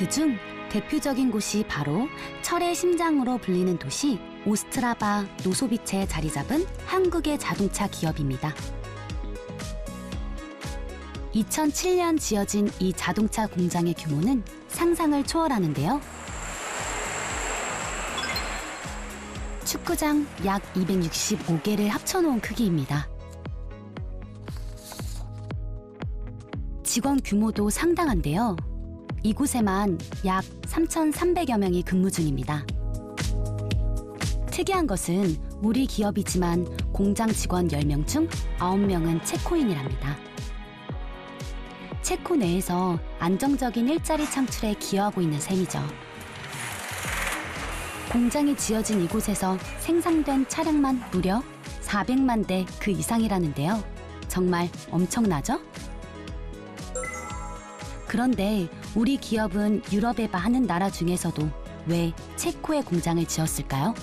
그중 대표적인 곳이 바로 철의 심장으로 불리는 도시 오스트라바 노소비체에 자리 잡은 한국의 자동차 기업입니다. 2007년 지어진 이 자동차 공장의 규모는 상상을 초월하는데요. 축구장 약 265개를 합쳐놓은 크기입니다. 직원 규모도 상당한데요. 이곳에만 약 3,300여 명이 근무 중입니다. 특이한 것은 우리 기업이지만 공장 직원 10명 중 9명은 체코인이랍니다. 체코 내에서 안정적인 일자리 창출에 기여하고 있는 셈이죠. 공장이 지어진 이곳에서 생산된 차량만 무려 400만 대 그 이상이라는데요. 정말 엄청나죠? 그런데 우리 기업은 유럽의 많은 나라 중에서도 왜 체코에 공장을 지었을까요?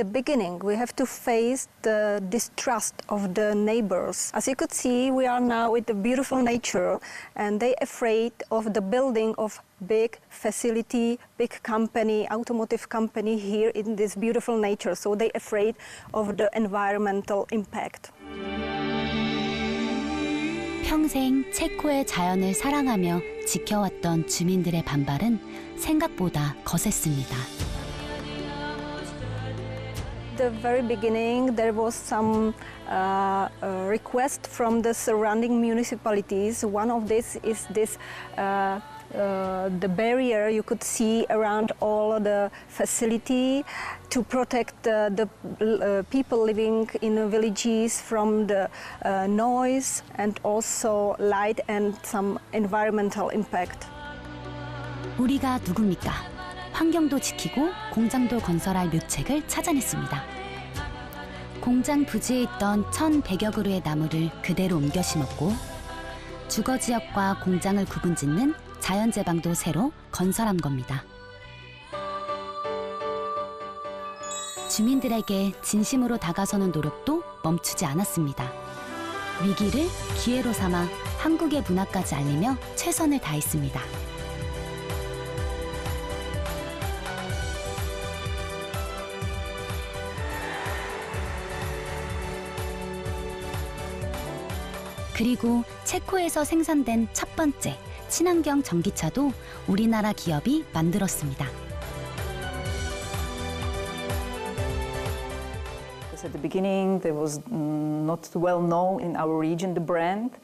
the beginning, we have to face the distrust of the neighbors. As you could see, we are now with the beautiful nature, and they afraid of the building of big facility, big company, automotive company here in this beautiful nature. So they afraid of the environmental impact. 평생 체코의 자연을 사랑하며 지켜왔던 주민들의 반발은 생각보다 거셌습니다. the very beginning, there was some uh, uh, request from the surrounding municipalities. One of this is this. Uh, uh, the barrier you could see around all the facility to protect uh, the uh, people living in the villages from the uh, noise and also light and some environmental impact. 우리가 누굽니까? 환경도 지키고 공장도 건설할 묘책을 찾아냈습니다. 공장 부지에 있던 1,100여 그루의 나무를 그대로 옮겨 심었고 주거 지역과 공장을 구분짓는 자연 제방도 새로 건설한 겁니다. 주민들에게 진심으로 다가서는 노력도 멈추지 않았습니다. 위기를 기회로 삼아 한국의 문화까지 알리며 최선을 다했습니다. 그리고 체코에서 생산된 첫 번째 친환경 전기차도 우리나라 기업이 만들었습니다. At the beginning, there was mm, not well known in our region the brand,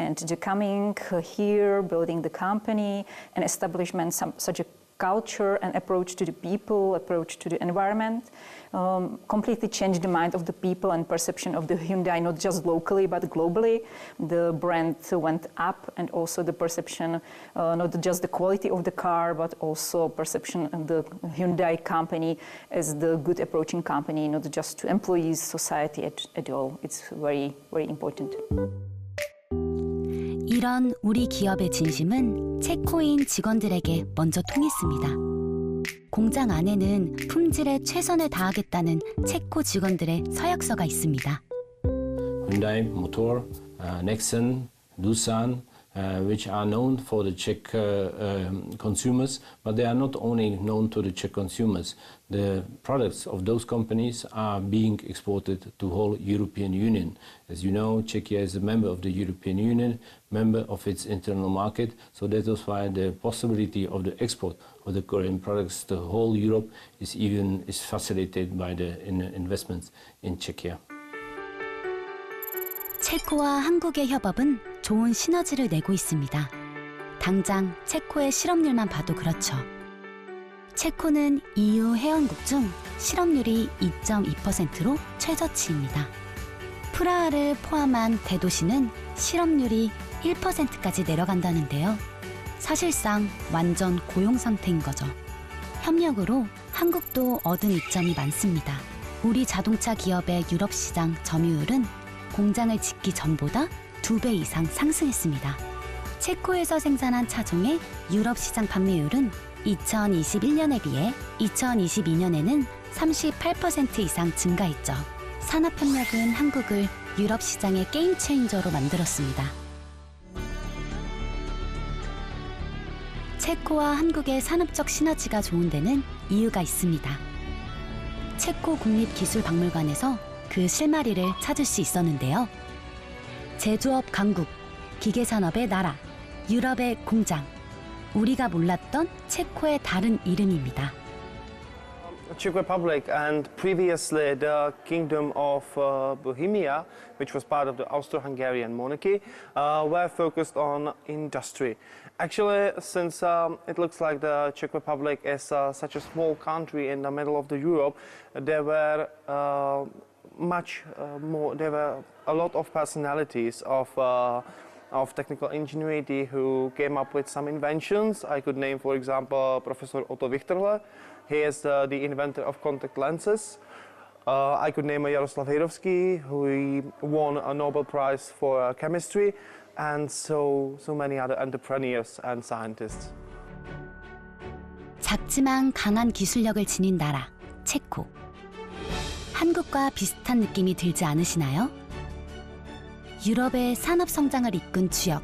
and the coming uh, here, building the company, and establishment some such a culture and approach to the people, approach to the environment, um, completely changed the mind of the people and perception of the Hyundai, not just locally but globally. The brand went up, and also the perception, uh, not just the quality of the car, but also perception of the Hyundai company as the good approaching company, not just to employees, society at, at all. It's very, very important. 이런 우리 기업의 진심은 체코인 직원들에게 먼저 통했습니다. 공장 안에는 품질에 최선을 다하겠다는 체코 직원들의 서약서가 있습니다. Hyundai Motor, Doosan, uh, which are known for the Czech uh, um, consumers, but they are not only known to the Czech consumers. The products of those companies are being exported to whole European Union. As you know, Czechia is a member of the European Union, member of its internal market, so that is why the possibility of the export of the Korean products to whole Europe is even is facilitated by the in, investments in Czechia. 체코와 한국의 협업은 좋은 시너지를 내고 있습니다. 당장 체코의 실업률만 봐도 그렇죠. 체코는 EU 회원국 중 실업률이 2.2%로 최저치입니다. 프라하를 포함한 대도시는 실업률이 1%까지 내려간다는데요. 사실상 완전 고용 상태인 거죠. 협력으로 한국도 얻은 이점이 많습니다. 우리 자동차 기업의 유럽 시장 점유율은 공장을 짓기 전보다 두배 이상 상승했습니다. 체코에서 생산한 차종의 유럽 시장 판매율은 2021년에 비해 2022년에는 38% 이상 증가했죠. 산업협력은 한국을 유럽 시장의 게임 체인저로 만들었습니다. 체코와 한국의 산업적 시너지가 좋은 데는 이유가 있습니다. 체코 국립기술박물관에서 그 실마리를 찾을 수 있었는데요. 제조업 강국, 기계산업의 나라, 유럽의 공장, 우리가 몰랐던 체코의 다른 이름입니다. Czech Republic and previously the Kingdom of uh, Bohemia, which was part of the Austro-Hungarian monarchy, uh, were focused on industry. Actually, since um, it looks like the Czech Republic is uh, such a small country in the middle of the Europe, there were uh, much uh, more. There were a lot of personalities of. Uh, of technical ingenuity who came up with some inventions. I could name, for example, Professor Otto Wichterle. He is uh, the inventor of contact lenses. Uh, I could name Jaroslav Hejrovský, who he won a Nobel Prize for uh, chemistry, and so, so many other entrepreneurs and scientists. 작지만 강한 기술력을 지닌 나라, 체코. 한국과 비슷한 느낌이 들지 않으시나요? 유럽의 산업 성장을 이끈 주역,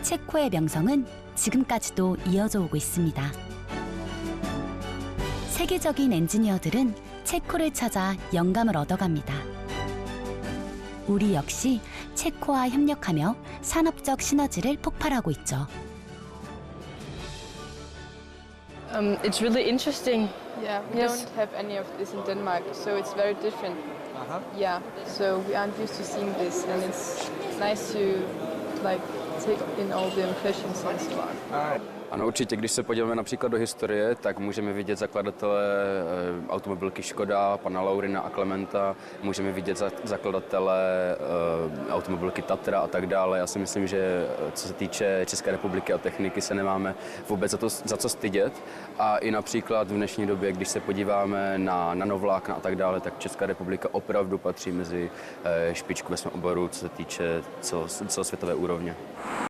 체코의 명성은 지금까지도 이어져 오고 있습니다. 세계적인 엔지니어들은 체코를 찾아 영감을 얻어갑니다. 우리 역시 체코와 협력하며 산업적 시너지를 폭발하고 있죠. Um, it's really interesting. Yeah, we Yes. don't have any of this in Denmark, so it's very different. Yeah, so we aren't used to seeing this, and it's nice to like Ano, určitě, když se podíváme například do historie, tak můžeme vidět zakladatele eh, automobilky Škoda, pana Laurina a Klementa, můžeme vidět za, zakladatele eh, automobilky Tatra a tak dále. Já si myslím, že eh, co se týče České republiky a techniky, se nemáme vůbec za, to, za co stydět. A i například v dnešní době, když se podíváme na nanovlákna a tak dále, tak Česká republika opravdu patří mezi špičku ve svém oboru, co se týče celo, celosvětové úrovně.